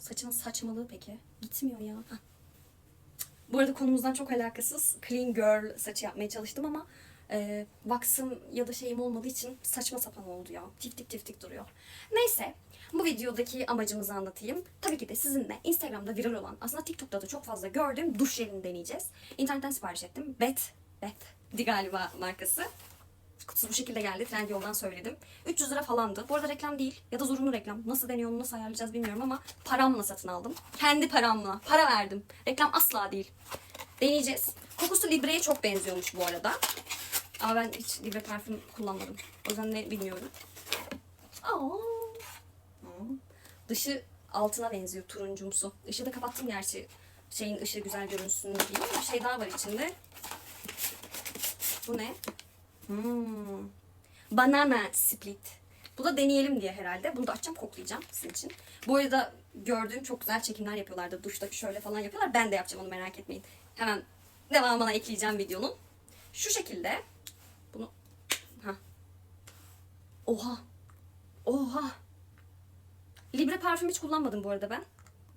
Saçımın saçmalığı peki. Gitmiyor ya. Hah. Bu arada konumuzdan çok alakasız clean girl saçı yapmaya çalıştım ama e, wax'ım ya da şeyim olmadığı için saçma sapan oldu ya. Tiftik tiftik duruyor. Neyse bu videodaki amacımızı anlatayım. Tabii ki de sizinle Instagram'da viral olan aslında TikTok'ta da çok fazla gördüğüm duş jelini deneyeceğiz. İnternetten sipariş ettim. Bet, Bet galiba markası. Kutusu bu şekilde geldi. Trendyol'dan söyledim. 300 lira falandı. Bu arada reklam değil ya da zorunlu reklam. Nasıl deniyor onu nasıl ayarlayacağız bilmiyorum ama paramla satın aldım. Kendi paramla. Para verdim. Reklam asla değil. Deneyeceğiz. Kokusu Libre'ye çok benziyormuş bu arada. Ama ben hiç Libre parfüm kullanmadım. O yüzden ne bilmiyorum. Aa. Dışı altına benziyor turuncumsu. Işığı da kapattım gerçi. Şeyin ışığı güzel görünsün diye. Bir şey daha var içinde. Bu ne? Hmm. Banana split. Bu da deneyelim diye herhalde. Bunu da açacağım koklayacağım sizin için. Bu arada gördüğüm çok güzel çekimler yapıyorlardı. Duşta şöyle falan yapıyorlar. Ben de yapacağım onu merak etmeyin. Hemen devamına ekleyeceğim videonun. Şu şekilde. Bunu... Ha. Oha. Oha. Libre parfüm hiç kullanmadım bu arada ben.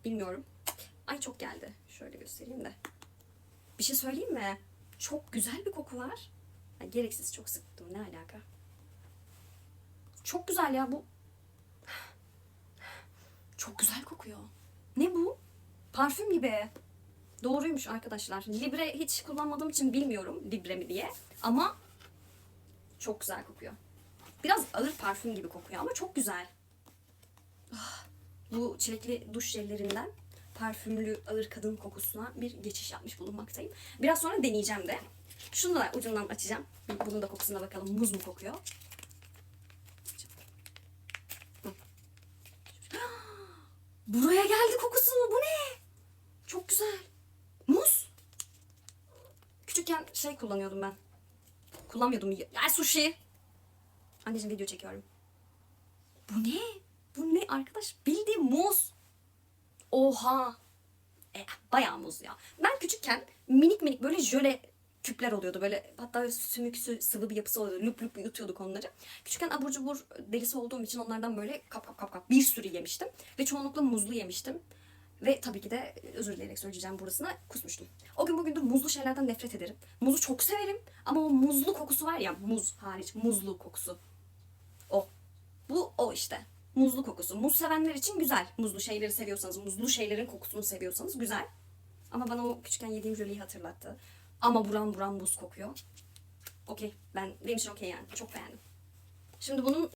Bilmiyorum. Ay çok geldi. Şöyle göstereyim de. Bir şey söyleyeyim mi? Çok güzel bir koku var. Ya, gereksiz çok sıktım. Ne alaka? Çok güzel ya bu. Çok güzel kokuyor. Ne bu? Parfüm gibi. Doğruymuş arkadaşlar. Libre hiç kullanmadığım için bilmiyorum Libre mi diye. Ama çok güzel kokuyor. Biraz ağır parfüm gibi kokuyor ama çok güzel. Ah, Bu çilekli duş jellerinden parfümlü ağır kadın kokusuna bir geçiş yapmış bulunmaktayım. Biraz sonra deneyeceğim de. Şunu da ucundan açacağım. Bunun da kokusuna bakalım. Muz mu kokuyor? Buraya geldi kokusu. Bu ne? Çok güzel. Muz. Küçükken şey kullanıyordum ben. Kullanmıyordum. Ya sushi. Anneciğim video çekiyorum. Bu ne? Bu ne arkadaş? Bildiğin muz. Oha. E, bayağı muz ya. Ben küçükken minik minik böyle jöle küpler oluyordu. Böyle hatta sümüksü sıvı bir yapısı oluyordu. Lüp lüp yutuyorduk onları. Küçükken abur cubur delisi olduğum için onlardan böyle kap kap kap kap bir sürü yemiştim. Ve çoğunlukla muzlu yemiştim. Ve tabii ki de özür dileyerek söyleyeceğim burasına kusmuştum. O gün bugündür muzlu şeylerden nefret ederim. Muzu çok severim ama o muzlu kokusu var ya muz hariç muzlu kokusu. O. Bu o işte. Muzlu kokusu. Muz sevenler için güzel. Muzlu şeyleri seviyorsanız, muzlu şeylerin kokusunu seviyorsanız güzel. Ama bana o küçükken yediğim jöleyi hatırlattı. Ama buram buram buz kokuyor. Okey. Ben benim için okey yani. Çok beğendim. Şimdi bunun